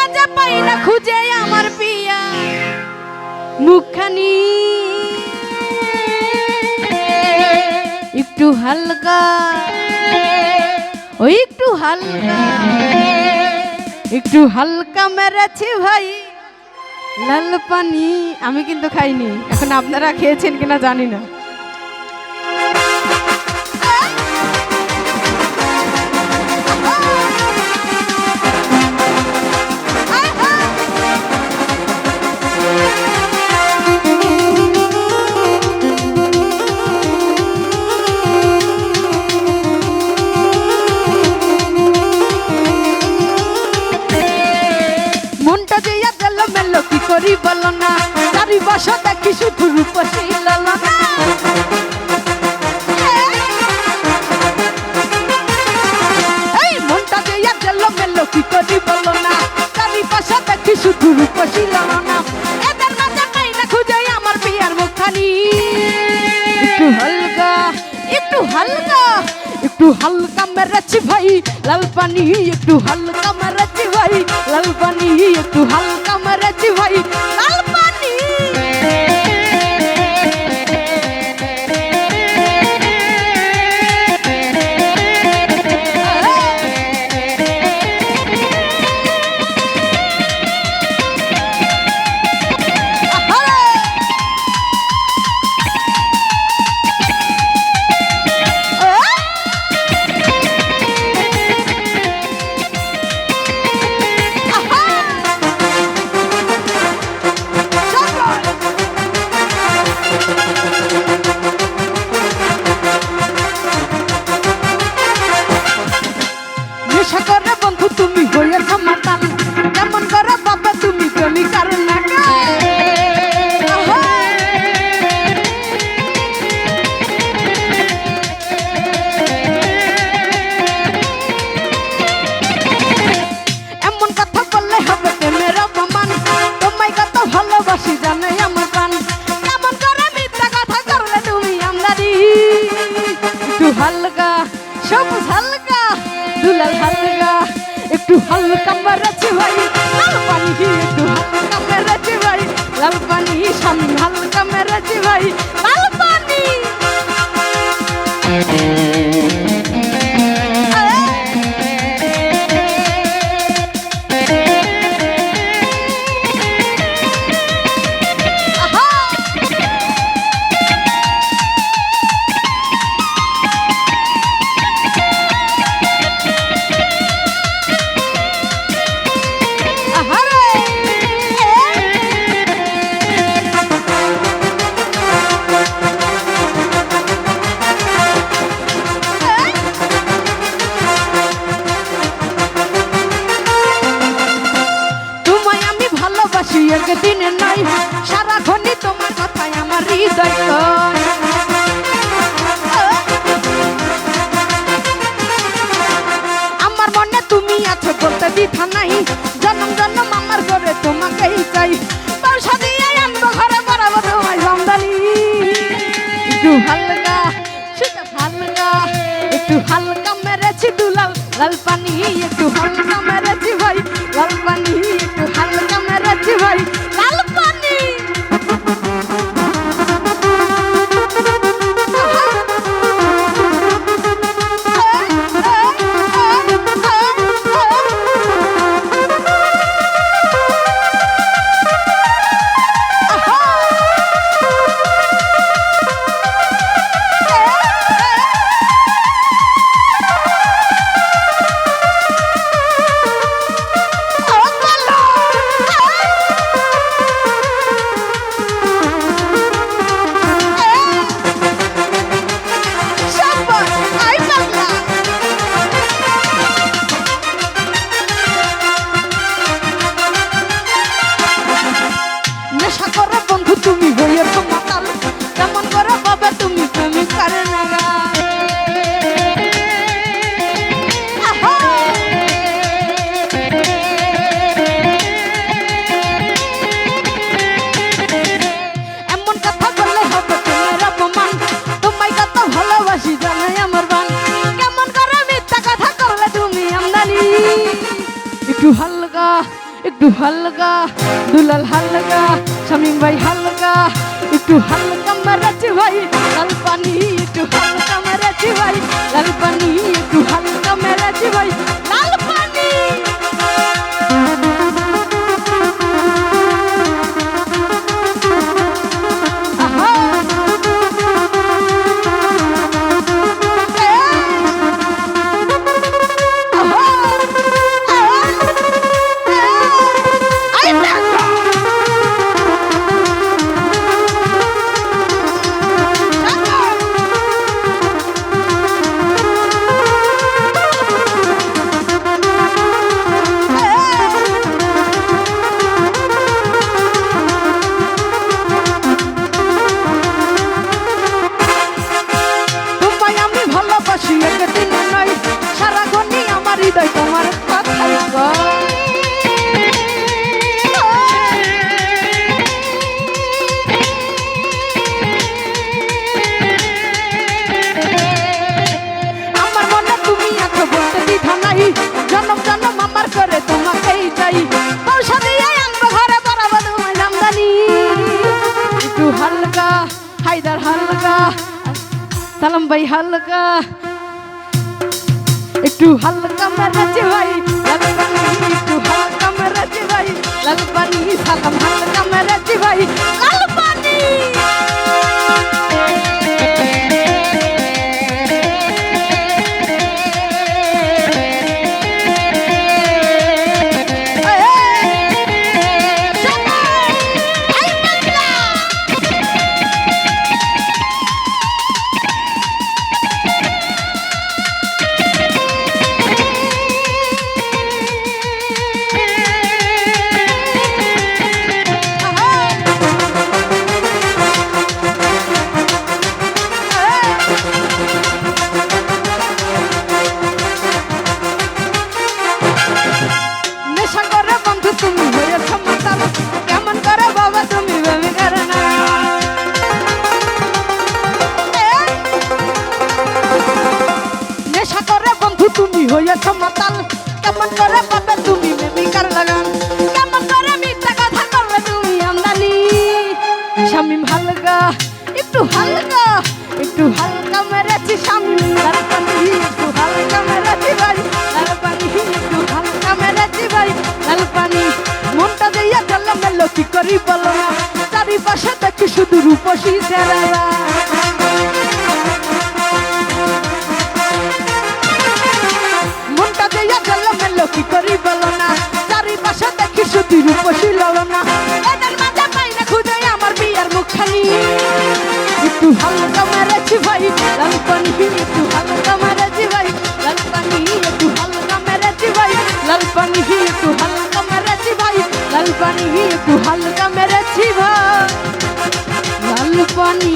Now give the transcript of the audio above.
মাঝে পাই না খুঁজে আমার পিয়া। মুখখানি। একটু হালকা। ওই একটু হালকা। একটু হালকা মেরেছি ভাই। লাল পানি। আমি কিন্তু খাইনি। এখন আপনারা খেয়েছেন কিনা জানি না। বল না চারি বসা দেখি শুধু রূপসী? একটু হালকা মেরেছি ভাই, লাল পানি একটু হালকা মেরেছি ভাই, লাল পানি একটু হালকা মেরেছি ভাই, লাল হালকা, দুলাল হালকা, একটু হালকা মেরেছি ভাই, লাল পানি একটু হালকা মেরেছে ভাই, লাল পানি স্বামী হালকা মেরেছে ভাই, লাল একদিনে নয় সারাক্ষণই তোমার কথায় আমার হৃদয়। আমার মনে তুমি আছো বলতে দ্বিধা নাই, জন্ম জন্ম আমার ঘরে তোমাকেই চাই। পয়সা দিয়ে আনব ঘরে বাড়াবো তোমায় জামদানি একটু হালকা, সেটা হালকা। একটু হালকা মেরেছি দুলাল, লাল পানি, একটু হালকা মেরেছি ভাই, লাল পানি। একটু হালকা, দুলাল হালকা, শামিম ভাই হালকা, একটু হালকা মেরেছি ভাই, লাল পানি, একটু হালকা মেরেছি ভাই, লাল পানি। সালাম ভাই হালকা একটু হালকা মেরেছি ভাই লাল পানি একটু হালকা মেরেছি ভাই লাল পানি সালাম হালকা মেরেছি ভাই লাল তুমি হয়েছ মাতাল কেমন করে পাবে তুমি বেবিকার লাগান কেমন করে মিথ্যা কথা করবে তুমি আমদানি? শামিম হালকা, একটু হালকা একটু হালকা মেরেছি পানি একটু হালকা মেরেছি ভাই লাল পানি একটু হালকা মেরেছি ভাই। লাল পানি মনটা দিয়ে চললাম মেলো কি করি বলো চারিপাশে দেখি শুধু রূপসী ছেলেরা গেল মেলো কি করি বলো না চারিপাশে দেখি শুধু রূপসী লড়ো না এদের মাঝে পাই না খুঁজে আমার বিয়ার মুখখানি। একটু হালকা মেরেছি ভাই লাল পানি একটু হালকা মেরেছি ভাই লাল পানি একটু হালকা মেরেছি ভাই লাল পানি একটু হালকা মেরেছি ভাই লাল পানি